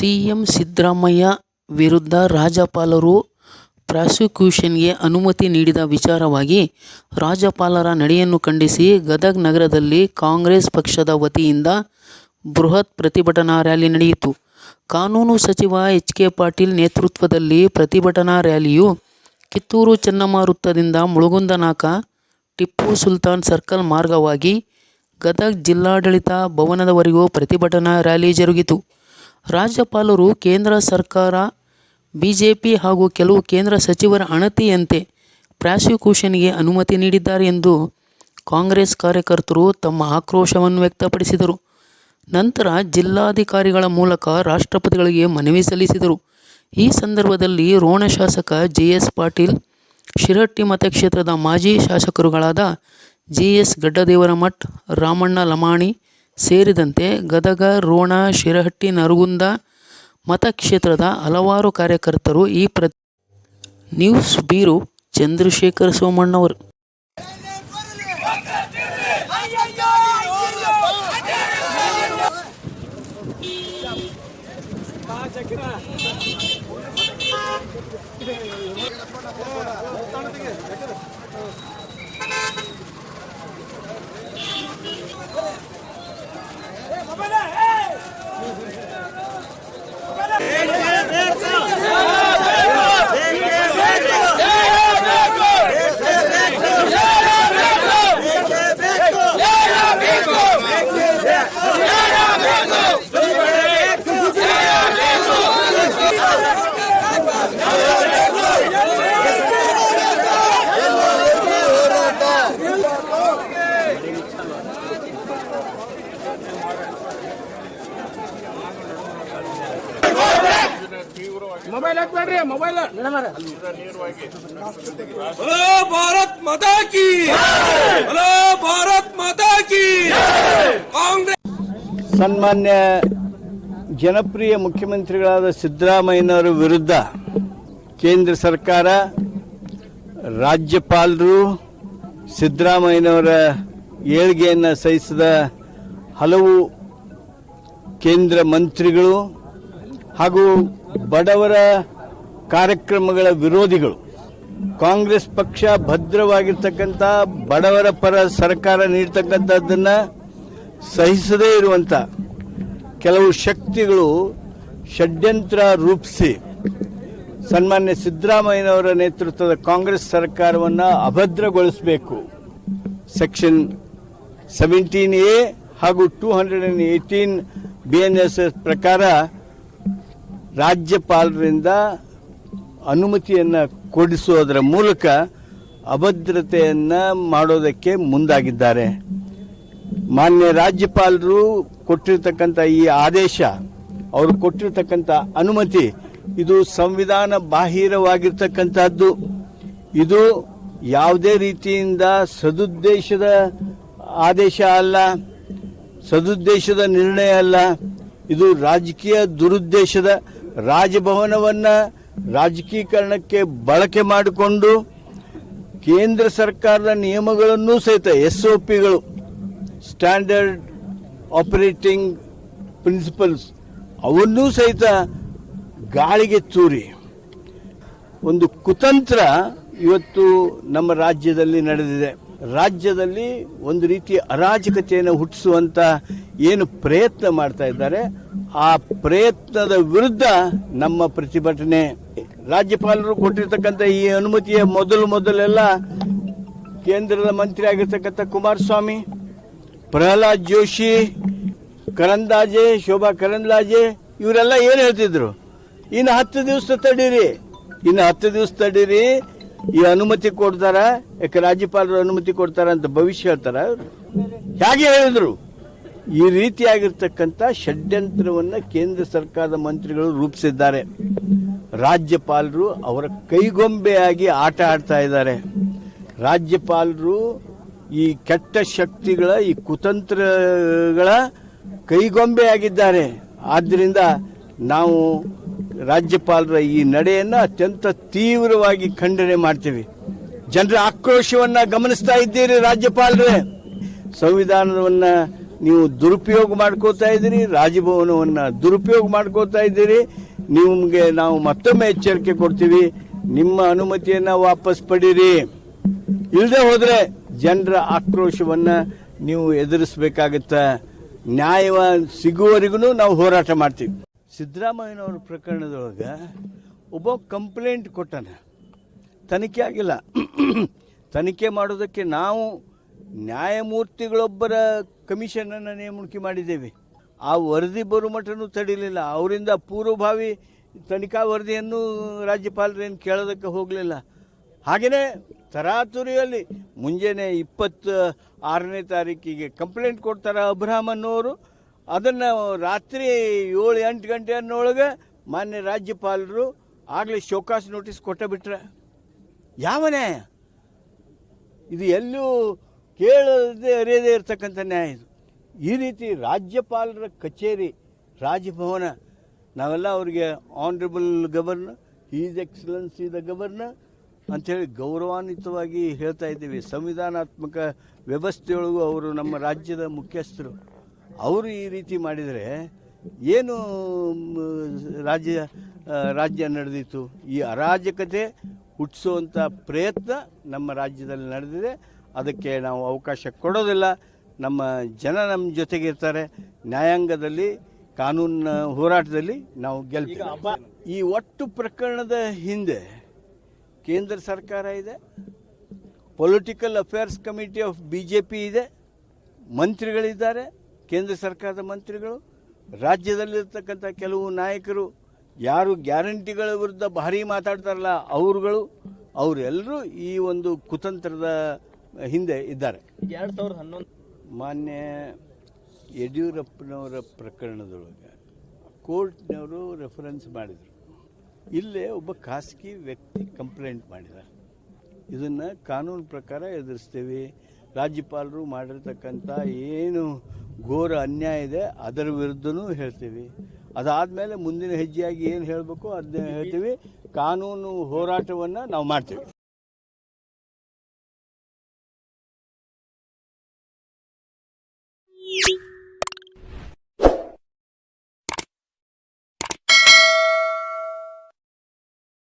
CM Siddaramaiah ವಿರುದ್ಧ ರಾಜ್ಯಪಾಲರು ಪ್ರಾಸಿಕ್ಯೂಷನ್ಗೆ ಅನುಮತಿ ನೀಡಿದ ವಿಚಾರವಾಗಿ ರಾಜ್ಯಪಾಲರ ನಡೆಯನ್ನು ಖಂಡಿಸಿ ಗದಗ ನಗರದಲ್ಲಿ ಕಾಂಗ್ರೆಸ್ ಪಕ್ಷದ ವತಿಯಿಂದ ಬೃಹತ್ ಪ್ರತಿಭಟನಾ ರ್ಯಾಲಿ ನಡೆಯಿತು. ಕಾನೂನು ಸಚಿವ ಎಚ್ ಕೆ ಪಾಟೀಲ್ ನೇತೃತ್ವದಲ್ಲಿ ಪ್ರತಿಭಟನಾ ರ್ಯಾಲಿಯು ಕಿತ್ತೂರು ಚೆನ್ನಮ್ಮ ವೃತ್ತದಿಂದ ಮುಳುಗುಂದನಾಕ ಟಿಪ್ಪು ಸುಲ್ತಾನ್ ಸರ್ಕಲ್ ಮಾರ್ಗವಾಗಿ ಗದಗ ಜಿಲ್ಲಾಡಳಿತ ಭವನದವರೆಗೂ ಪ್ರತಿಭಟನಾ ರ್ಯಾಲಿ ಜರುಗಿತು. ರಾಜ್ಯಪಾಲರು ಕೇಂದ್ರ ಸರ್ಕಾರ, ಬಿಜೆಪಿ ಹಾಗೂ ಕೆಲವು ಕೇಂದ್ರ ಸಚಿವರ ಅಣತಿಯಂತೆ ಪ್ರಾಸಿಕ್ಯೂಷನ್ಗೆ ಅನುಮತಿ ನೀಡಿದ್ದಾರೆ ಎಂದು ಕಾಂಗ್ರೆಸ್ ಕಾರ್ಯಕರ್ತರು ತಮ್ಮ ಆಕ್ರೋಶವನ್ನು ವ್ಯಕ್ತಪಡಿಸಿದರು. ನಂತರ ಜಿಲ್ಲಾಧಿಕಾರಿಗಳ ಮೂಲಕ ರಾಷ್ಟ್ರಪತಿಗಳಿಗೆ ಮನವಿ ಸಲ್ಲಿಸಿದರು. ಈ ಸಂದರ್ಭದಲ್ಲಿ ರೋಣ ಶಾಸಕ ಜೆ ಎಸ್ ಪಾಟೀಲ್ ಶಿರಹಟ್ಟಿ ಮತಕ್ಷೇತ್ರದ ಮಾಜಿ ಶಾಸಕರುಗಳಾದ ಜಿ ಎಸ್ ಗಡ್ಡದೇವರಮಠ್, ರಾಮಣ್ಣ ಲಮಾಣಿ ಸೇರಿದಂತೆ ಗದಗ ರೋಣ ಶಿರಹಟ್ಟಿ ನರಗುಂದ ಮತಕ್ಷೇತ್ರದ ಹಲವಾರು ಕಾರ್ಯಕರ್ತರು ಈ ಪ್ರ ನ್ಯೂಸ್ ಬೀರು ಚಂದ್ರಶೇಖರ್ ಸೋಮಣ್ಣವರು. Ei, ಮೊಬೈಲ್ ಹಾಕ್ಬೇಡ್ರಿ ಮೊಬೈಲ್ ಹಲೋ ಭಾರತ್ ಮಾತಾ ಕಿ ಹಲೋ ಭಾರತ್ ಮಾತಾ ಕಿ ಕಾಂಗ್ರೆಸ್ ಸನ್ಮಾನ್ಯ ಜನಪ್ರಿಯ ಮುಖ್ಯಮಂತ್ರಿಗಳಾದ ಸಿದ್ದರಾಮಯ್ಯನವರ ವಿರುದ್ಧ ಕೇಂದ್ರ ಸರ್ಕಾರ ರಾಜ್ಯಪಾಲರು ಸಿದ್ದರಾಮಯ್ಯನವರ ಏಳ್ಗೆಯನ್ನು ಸಹಿಸಿದ ಹಲವು ಕೇಂದ್ರ ಮಂತ್ರಿಗಳು ಹಾಗೂ ಬಡವರ ಕಾರ್ಯಕ್ರಮಗಳ ವಿರೋಧಿಗಳು, ಕಾಂಗ್ರೆಸ್ ಪಕ್ಷ ಭದ್ರವಾಗಿರ್ತಕ್ಕಂಥ ಬಡವರ ಪರ ಸರ್ಕಾರ ನೀಡ್ತಕ್ಕಂಥದ್ದನ್ನು ಸಹಿಸದೇ ಇರುವಂಥ ಕೆಲವು ಶಕ್ತಿಗಳು ಷಡ್ಯಂತ್ರ ರೂಪಿಸಿ ಸನ್ಮಾನ್ಯ ಸಿದ್ದರಾಮಯ್ಯನವರ ನೇತೃತ್ವದ ಕಾಂಗ್ರೆಸ್ ಸರ್ಕಾರವನ್ನು ಅಭದ್ರಗೊಳಿಸಬೇಕು. ಸೆಕ್ಷನ್ ಸೆವೆಂಟೀನ್ ಎ ಹಾಗೂ two hundred and eighteen B ಪ್ರಕಾರ ರಾಜ್ಯಪಾಲರಿಂದ ಅನುಮತಿಯನ್ನು ಕೊಡಿಸುವುದರ ಮೂಲಕ ಅಭದ್ರತೆಯನ್ನು ಮಾಡೋದಕ್ಕೆ ಮುಂದಾಗಿದ್ದಾರೆ. ಮಾನ್ಯ ರಾಜ್ಯಪಾಲರು ಕೊಟ್ಟಿರ್ತಕ್ಕಂಥ ಈ ಆದೇಶ, ಅವರು ಕೊಟ್ಟಿರ್ತಕ್ಕಂಥ ಅನುಮತಿ, ಇದು ಸಂವಿಧಾನ ಬಾಹಿರವಾಗಿರ್ತಕ್ಕಂಥದ್ದು. ಇದು ಯಾವುದೇ ರೀತಿಯಿಂದ ಸದುದ್ದೇಶದ ಆದೇಶ ಅಲ್ಲ, ಸದುದ್ದೇಶದ ನಿರ್ಣಯ ಅಲ್ಲ, ಇದು ರಾಜಕೀಯ ದುರುದ್ದೇಶದ ರಾಜಭವನವನ್ನ ರಾಜಕೀಕರಣಕ್ಕೆ ಬಳಕೆ ಮಾಡಿಕೊಂಡು ಕೇಂದ್ರ ಸರ್ಕಾರದ ನಿಯಮಗಳನ್ನು ಸಹಿತ ಎಸ್ ಒ ಪಿಗಳು ಸ್ಟ್ಯಾಂಡರ್ಡ್ ಆಪರೇಟಿಂಗ್ ಪ್ರಿನ್ಸಿಪಲ್ಸ್ ಅವನ್ನೂ ಸಹಿತ ಗಾಳಿಗೆ ತೂರಿ. ಒಂದು ಕುತಂತ್ರ ಇವತ್ತು ನಮ್ಮ ರಾಜ್ಯದಲ್ಲಿ ನಡೆದಿದೆ. ರಾಜ್ಯದಲ್ಲಿ ಒಂದು ರೀತಿಯ ಅರಾಜಕತೆಯನ್ನು ಹುಟ್ಟಿಸುವಂಥ ಏನು ಪ್ರಯತ್ನ ಮಾಡ್ತಾ ಇದ್ದಾರೆ. ಆ ಪ್ರಯತ್ನದ ವಿರುದ್ಧ ನಮ್ಮ ಪ್ರತಿಭಟನೆ. ರಾಜ್ಯಪಾಲರು ಕೊಟ್ಟಿರ್ತಕ್ಕಂಥ ಈ ಅನುಮತಿಯ ಮೊದಲು ಮೊದಲೆಲ್ಲ ಕೇಂದ್ರದ ಮಂತ್ರಿ ಆಗಿರ್ತಕ್ಕಂಥ ಕುಮಾರಸ್ವಾಮಿ, ಪ್ರಹ್ಲಾದ್ ಜೋಶಿ ಕರಂದಾಜೆ ಶೋಭಾ ಕರಂದ್ಲಾಜೆ, ಇವರೆಲ್ಲ ಏನು ಹೇಳ್ತಿದ್ರು? ಇನ್ನು ಹತ್ತು ದಿವಸ ತಡೀರಿ. ಇನ್ನು ಹತ್ತು ದಿವಸ ತಡೀರಿ. ಈ ಅನುಮತಿ ಕೊಡ್ತಾರ, ಯಾಕೆ ರಾಜ್ಯಪಾಲರು ಅನುಮತಿ ಕೊಡ್ತಾರ ಅಂತ ಭವಿಷ್ಯ ಹೇಳ್ತಾರ? ಹೇಗೆ ಹೇಳಿದ್ರು? ಈ ರೀತಿಯಾಗಿರ್ತಕ್ಕಂಥ ಷಡ್ಯಂತ್ರವನ್ನು ಕೇಂದ್ರ ಸರ್ಕಾರದ ಮಂತ್ರಿಗಳು ರೂಪಿಸಿದ್ದಾರೆ. ರಾಜ್ಯಪಾಲರು ಅವರ ಕೈಗೊಂಬೆಯಾಗಿ ಆಟ ಆಡ್ತಾ ಇದ್ದಾರೆ. ರಾಜ್ಯಪಾಲರು ಈ ಕೆಟ್ಟ ಶಕ್ತಿಗಳ, ಈ ಕುತಂತ್ರಗಳ ಕೈಗೊಂಬೆಯಾಗಿದ್ದಾರೆ. ಆದ್ದರಿಂದ ನಾವು ರಾಜ್ಯಪಾಲರ ಈ ನಡೆಯನ್ನು ಅತ್ಯಂತ ತೀವ್ರವಾಗಿ ಖಂಡನೆ ಮಾಡ್ತೀವಿ. ಜನರ ಆಕ್ರೋಶವನ್ನು ಗಮನಿಸ್ತಾ ಇದ್ದೀರಿ ರಾಜ್ಯಪಾಲರೇ. ಸಂವಿಧಾನವನ್ನ ನೀವು ದುರುಪಯೋಗ ಮಾಡ್ಕೋತಾ ಇದ್ದೀರಿ, ರಾಜಭವನವನ್ನ ದುರುಪಯೋಗ ಮಾಡ್ಕೋತಾ ಇದ್ದೀರಿ, ನಿಮಗೆ ನಾವು ಮತ್ತೊಮ್ಮೆ ಎಚ್ಚರಿಕೆ ಕೊಡ್ತೀವಿ, ನಿಮ್ಮ ಅನುಮತಿಯನ್ನು ವಾಪಸ್ ಪಡೀರಿ. ಇಲ್ಲದೆ ಹೋದರೆ ಜನರ ಆಕ್ರೋಶವನ್ನು ನೀವು ಎದುರಿಸಬೇಕಾಗತ್ತೆ? ನ್ಯಾಯ ಸಿಗುವವರೆಗೂ ನಾವು ಹೋರಾಟ ಮಾಡ್ತೀವಿ. ಸಿದ್ದರಾಮಯ್ಯನವ್ರ ಪ್ರಕರಣದೊಳಗೆ ಒಬ್ಬ ಕಂಪ್ಲೇಂಟ್ ಕೊಟ್ಟಾನೆ. ತನಿಖೆ ಆಗಿಲ್ಲ. ತನಿಖೆ ಮಾಡೋದಕ್ಕೆ ನಾವು ನ್ಯಾಯಮೂರ್ತಿಗಳೊಬ್ಬರ ಕಮಿಷನನ್ನು ನೇಮಣಿಕೆ ಮಾಡಿದ್ದೇವೆ. ಆ ವರದಿ ಬರೋ ಮಟ್ಟನೂ ತಡಿಲಿಲ್ಲ. ಅವರಿಂದ ಪೂರ್ವಭಾವಿ ತನಿಖಾ ವರದಿಯನ್ನು ರಾಜ್ಯಪಾಲರೇನು ಕೇಳೋದಕ್ಕೆ ಹೋಗಲಿಲ್ಲ. ಹಾಗೆಯೇ ತರಾತುರಿಯಲ್ಲಿ ಮುಂಜಾನೆ ಇಪ್ಪತ್ತ ಆರನೇ ತಾರೀಕಿಗೆ ಕಂಪ್ಲೇಂಟ್ ಕೊಡ್ತಾರೆ ಅನ್ನೋರು ಅದನ್ನು ರಾತ್ರಿ ಏಳು ಎಂಟು ಗಂಟೆ ಅನ್ನೋಳಗೆ ಮಾನ್ಯ ರಾಜ್ಯಪಾಲರು ಆಗಲೇ ಶೋಕಾಸ್ ನೋಟಿಸ್ ಕೊಟ್ಟ ಬಿಟ್ರೆ ಯಾವ ನ್ಯಾಯ ಇದು ಎಲ್ಲೂ ಕೇಳದೆ ಅರಿಯದೇ ಇರತಕ್ಕಂಥ ನ್ಯಾಯ ಇದು. ಈ ರೀತಿ ರಾಜ್ಯಪಾಲರ ಕಚೇರಿ, ರಾಜಭವನ, ನಾವೆಲ್ಲ ಅವರಿಗೆ honourable governor his excellency the governor ಅಂಥೇಳಿ ಗೌರವಾನ್ವಿತವಾಗಿ ಹೇಳ್ತಾ ಇದ್ದೀವಿ. ಸಂವಿಧಾನಾತ್ಮಕ ವ್ಯವಸ್ಥೆಯೊಳಗೂ ಅವರು ನಮ್ಮ ರಾಜ್ಯದ ಮುಖ್ಯಸ್ಥರು. ಅವರು ಈ ರೀತಿ ಮಾಡಿದರೆ ಏನು ರಾಜ್ಯ ರಾಜ್ಯ ನಡೆದಿತ್ತು? ಈ ಅರಾಜಕತೆ ಹುಟ್ಟಿಸುವಂಥ ಪ್ರಯತ್ನ ನಮ್ಮ ರಾಜ್ಯದಲ್ಲಿ ನಡೆದಿದೆ. ಅದಕ್ಕೆ ನಾವು ಅವಕಾಶ ಕೊಡೋದಿಲ್ಲ. ನಮ್ಮ ಜನ ನಮ್ಮ ಜೊತೆಗೆ ಇರ್ತಾರೆ ನ್ಯಾಯಾಂಗದಲ್ಲಿ ಕಾನೂನಿನ ಹೋರಾಟದಲ್ಲಿ ನಾವು ಗೆಲ್ತೀವಿ. ಈ ಒಟ್ಟು ಪ್ರಕರಣದ ಹಿಂದೆ ಕೇಂದ್ರ ಸರ್ಕಾರ ಇದೆ political affairs committee of B J P ಇದೆ, ಮಂತ್ರಿಗಳಿದ್ದಾರೆ, ಕೇಂದ್ರ ಸರ್ಕಾರದ ಮಂತ್ರಿಗಳು, ರಾಜ್ಯದಲ್ಲಿರ್ತಕ್ಕಂಥ ಕೆಲವು ನಾಯಕರು, ಯಾರು ಗ್ಯಾರಂಟಿಗಳ ವಿರುದ್ಧ ಭಾರಿ ಮಾತಾಡ್ತಾರಲ್ಲ, ಅವರುಗಳು, ಅವರೆಲ್ಲರೂ ಈ ಒಂದು ಕುತಂತ್ರದ ಹಿಂದೆ ಇದ್ದಾರೆ. ಎರಡ್ ಸಾವಿರದ ಹನ್ನೊಂದು ಮಾನ್ಯ ಯಡಿಯೂರಪ್ಪನವರ ಪ್ರಕರಣದೊಳಗೆ ಕೋರ್ಟ್ನವರು ರೆಫರೆನ್ಸ್ ಮಾಡಿದರು. ಇಲ್ಲೇ ಒಬ್ಬ ಖಾಸಗಿ ವ್ಯಕ್ತಿ ಕಂಪ್ಲೇಂಟ್ ಮಾಡಿದ. ಇದನ್ನು ಕಾನೂನು ಪ್ರಕಾರ ಎದುರಿಸ್ತೇವೆ. ರಾಜ್ಯಪಾಲರು ಮಾಡಿರ್ತಕ್ಕಂಥ ಏನು ಘೋರ ಅನ್ಯಾಯ ಇದೆ ಅದರ ವಿರುದ್ಧನೂ ಹೇಳ್ತೀವಿ. ಅದಾದಮೇಲೆ ಮುಂದಿನ ಹೆಜ್ಜೆಯಾಗಿ ಏನು ಹೇಳಬೇಕು ಅದನ್ನ ಹೇಳ್ತೀವಿ. ಕಾನೂನು ಹೋರಾಟವನ್ನು ನಾವು ಮಾಡ್ತೀವಿ. Beep.